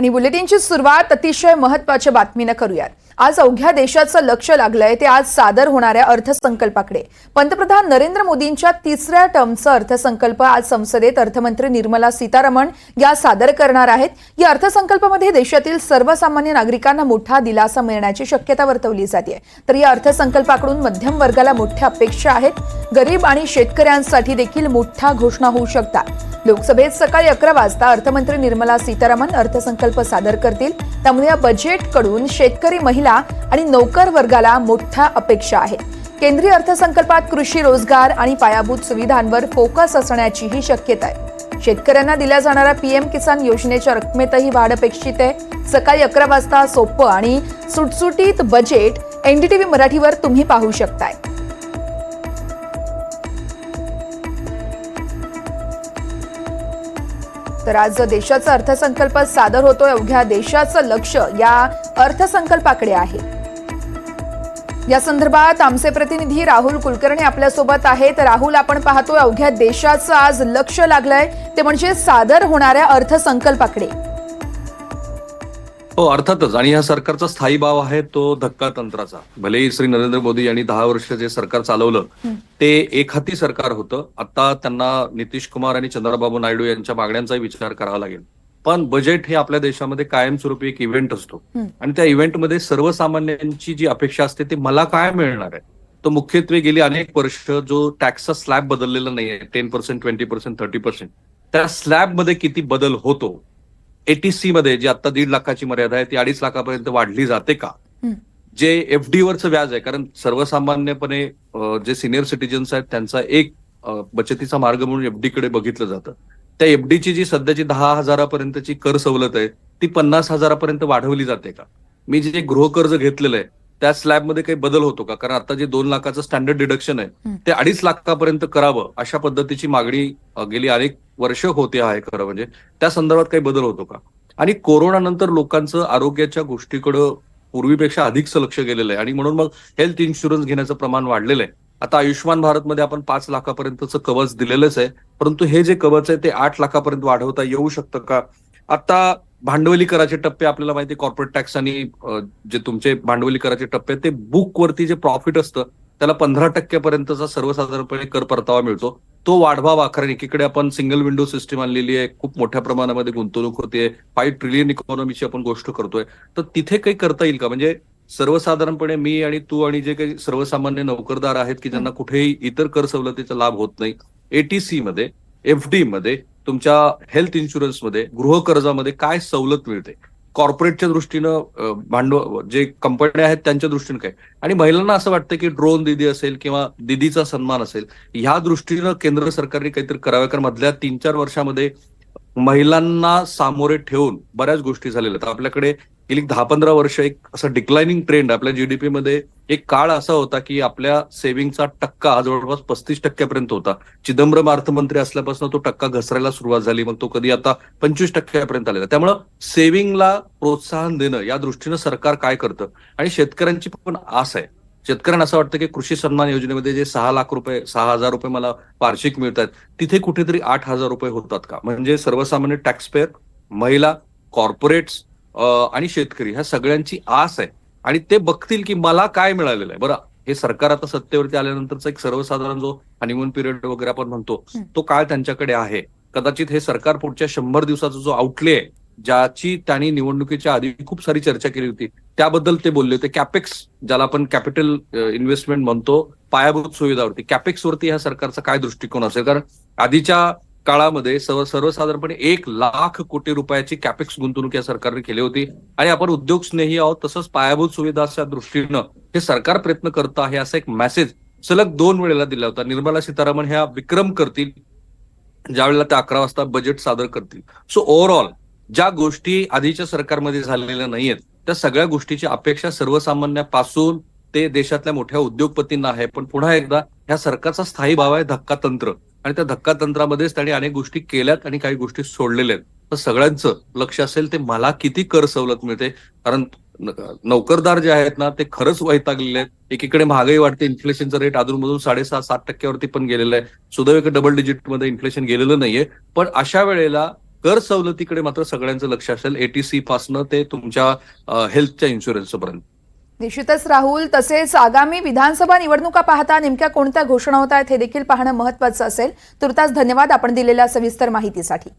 आणि बुलेटिनची सुरुवात अतिशय महत्त्वाच्या बातमीनं करूयात. आज अवघ्या देशाचं लक्ष लागलंय. ते आज सादर होणाऱ्या अर्थसंकल्पाकडे. पंतप्रधान नरेंद्र मोदींच्या तिसऱ्या टर्मचा अर्थसंकल्प आज संसदेत अर्थमंत्री निर्मला सीतारामन या सादर करणार आहेत. या अर्थसंकल्पामध्ये देशातील सर्वसामान्य नागरिकांना मोठा दिलासा मिळण्याची शक्यता वर्तवली जाते तर या अर्थसंकल्पाकडून मध्यम वर्गाला मोठ्या अपेक्षा आहेत. गरीब आणि शेतकऱ्यांसाठी देखील मोठ्या घोषणा होऊ शकतात. लोकसभेत सकाळी अकरा वाजता अर्थमंत्री निर्मला सीतारामन अर्थसंकल्प सादर करतील. त्यामुळे या बजेटकडून शेतकरी महिला आणि नोकर वर्गाला मोठ्या अपेक्षा आहेत केंद्रीय अर्थसंकल्पात कृषी रोजगार आणि पायाभूत सुविधांवर फोकस असण्याचीही शक्यता आहे. शेतकऱ्यांना दिल्या जाणाऱ्या पीएम किसान योजनेच्या रकमेतही वाढ अपेक्षित आहे. सकाळी अकरा वाजता सोपं आणि सुटसुटीत बजेट एनडीटीव्ही मराठीवर तुम्ही पाहू शकताय. तर आज देशाचा अर्थसंकल्प सादर होतोय अवघ्या देशाचं लक्ष या अर्थसंकल्पाकडे आहे. या संदर्भात आमचे प्रतिनिधी राहुल कुलकर्णी आपल्यासोबत आहेत. राहुल आपण पाहतोय अवघ्या देशाचं आज लक्ष लागलंय. ते म्हणजे सादर होणाऱ्या अर्थसंकल्पाकडे. हो अर्थातच. आणि या सरकारचा स्थायी भाव आहे तो धक्का तंत्राचा. भलेही श्री नरेंद्र मोदी यांनी दहा वर्ष जे सरकार चालवलं ते एक हाती सरकार होतं. आता त्यांना नितीश कुमार आणि चंद्रबाबू नायडू यांच्या मागण्यांचाही विचार करावा लागेल. पण बजेट हे आपल्या देशामध्ये कायमस्वरूपी एक इव्हेंट असतो. हं. आणि त्या इव्हेंटमध्ये सर्वसामान्यांची जी अपेक्षा असते ती मला काय मिळणार आहे? तो मुख्यत्वे गेली अनेक वर्ष जो टॅक्सचा स्लॅब बदललेला नाहीये ten percent twenty percent thirty percent त्या स्लॅबमध्ये किती बदल होतो एटीसी मध्ये जी आता दीड लाखाची मर्यादा आहे ती अडीच लाखापर्यंत वाढली जाते का. जे एफ डी वरचं व्याज आहे कारण सर्वसामान्यपणे जे सिनियर सिटीजन्स आहेत त्यांचा एक बचतीचा मार्ग म्हणून एफडी कडे बघितलं जातं. त्या एफडीची जी सध्याची दहा हजारापर्यंतची कर सवलत आहे ती पन्नास हजारापर्यंत वाढवली जाते का? मी जे गृहकर्ज घेतलेलं आहे त्या स्लॅबमध्ये काही बदल होतो का? कारण आता जे दोन लाखाचं स्टँडर्ड डिडक्शन आहे. ते अडीच लाखापर्यंत करावं अशा पद्धतीची मागणी गेली अनेक वर्ष होते आहे खरं म्हणजे. त्या संदर्भात काही बदल होतो का? आणि कोरोना नंतर लोकांचं आरोग्याच्या गोष्टीकडं पूर्वीपेक्षा अधिकचं लक्ष गेलेलं आहे. आणि म्हणून मग हेल्थ इन्शुरन्स घेण्याचं प्रमाण वाढलेलं आहे. आता आयुष्यमान भारतमध्ये आपण पाच लाखापर्यंतचं कवच दिलेलंच आहे. परंतु हे जे कवच आहे ते आठ लाखापर्यंत वाढवता येऊ शकतं का? आता भांडवली कराचे टप्पे आपल्याला माहिती कॉर्पोरेट टॅक्स आणि जे तुमचे भांडवली कराचे टप्पे ते बुक वरती जे प्रॉफिट असतं त्याला पंधरा टक्क्यापर्यंतचा सर्वसाधारणपणे कर परतावा मिळतो. तो वाढवावा कारण एकीकडे आपण सिंगल विंडो सिस्टीम आणलेली आहे खूप मोठ्या प्रमाणामध्ये गुंतवणूक होते फाईव्ह ट्रिलियन इकॉनॉमीची आपण गोष्ट करतोय. तर तिथे काही करता येईल का? म्हणजे सर्वसाधारणपणे मी आणि तू आणि जे काही सर्वसामान्य नोकरदार आहेत की ज्यांना कुठेही इतर कर सवलतीचा लाभ होत नाही एटीसी मध्ये एफडी मध्ये तुमच्या हेल्थ इन्शुरन्समध्ये गृहकर्जामध्ये काय सवलत मिळते? कॉर्पोरेटच्या दृष्टीनं भांडवल जे कंपन्या आहेत त्यांच्या दृष्टीनं काय? आणि महिलांना असं वाटतं की ड्रोन दिदी असेल किंवा दिदीचा सन्मान असेल ह्या दृष्टीनं केंद्र सरकारने काहीतरी करावे. कारण मधल्या तीन चार वर्षामध्ये महिलांना सामोरे ठेवून बऱ्याच गोष्टी झालेल्या आहेत. आपल्याकडे गेली दहा पंधरा वर्ष एक असं डिक्लायनिंग ट्रेंड आपल्या जीडीपी मध्ये एक काळ असा होता की आपल्या सेव्हिंगचा टक्का हा जवळपास पस्तीस टक्क्यापर्यंत होता. चिदंबरम अर्थमंत्री असल्यापासून तो टक्का घसरायला सुरुवात झाली मग तो कधी आता पंचवीस टक्क्यापर्यंत आलेला. त्यामुळं सेव्हिंगला प्रोत्साहन देणं या दृष्टीनं सरकार काय करतं? आणि शेतकऱ्यांची पण आस आहे. शेतकऱ्यांना असं वाटतं की कृषी सन्मान योजनेमध्ये जे सहा लाख रुपये सहा हजार रुपये मला वार्षिक मिळतात तिथे कुठेतरी आठ हजार रुपये होतात का? म्हणजे सर्वसामान्य टॅक्सपेअर महिला कॉर्पोरेट्स आणि शेतकरी ह्या सगळ्यांची आस आहे. आणि ते बघतील की मला काय मिळालेलं आहे. बरं हे सरकार आता सत्तेवरती आल्यानंतरचा एक सर्वसाधारण जो हनीमून पिरियड वगैरे आपण म्हणतो. तो काळ त्यांच्याकडे आहे. कदाचित हे सरकार पुढच्या शंभर दिवसाचा जो आउटले आहे ज्याची त्यांनी निवडणुकीच्या आधी खूप सारी चर्चा केली होती त्याबद्दल ते बोलले होते. कॅपेक्स ज्याला आपण कॅपिटल इन्व्हेस्टमेंट म्हणतो पायाभूत सुविधावरती कॅपेक्स वरती ह्या सरकारचा काय दृष्टिकोन असेल? कारण आधीच्या काळामध्ये सर्व सर्वसाधारणपणे एक लाख कोटी रुपयाची कॅपेक्स गुंतवणूक या सरकारने केली होती. आणि आपण उद्योग स्नेही आहोत तसंच पायाभूत सुविधाच्या दृष्टीनं हे सरकार प्रयत्न करत आहे असा एक मेसेज सलग दोन वेळेला दिला होता. निर्मला सीतारामन ह्या विक्रम करतील ज्या वेळेला त्या अकरा वाजता बजेट सादर करतील. सो ओव्हरऑल ज्या गोष्टी आधीच्या सरकारमध्ये झालेल्या नाहीयेत त्या सगळ्या गोष्टीची अपेक्षा सर्वसामान्यापासून ते देशातल्या मोठ्या उद्योगपतींना आहे. पण पुन्हा एकदा ह्या सरकारचा स्थायी भाव आहे धक्का तंत्र आणि त्या धक्का तंत्रामध्येच त्यांनी अनेक गोष्टी केल्यात आणि काही गोष्टी सोडलेल्या आहेत. तर सगळ्यांचं लक्ष असेल ते मला किती कर सवलत मिळते. कारण नोकरदार जे आहेत ना ते खरंच वैतागलेले आहेत. एकीकडे महागाई वाढते इन्फ्लेशनचा रेट अजूनमधून साडेसहा सात टक्क्यावरती पण गेलेलं आहे. सुदैव डबल डिजिटमध्ये इन्फ्लेशन गेलेलं नाहीये. पण अशा वेळेला कर सवलतीकडे मात्र सगळ्यांचं लक्ष असेल. एटीसी पासनं ते तुमच्या हेल्थच्या इन्शुरन्स पर्यंत. निश्चितच राहुल तसेच आगामी विधानसभा निवडणुका पाहता नेमक्या कोणत्या घोषणा होत आहेत हे देखील पाहणं महत्वाचं असेल. तुर्तास धन्यवाद आपण दिलेल्या सविस्तर माहितीसाठी.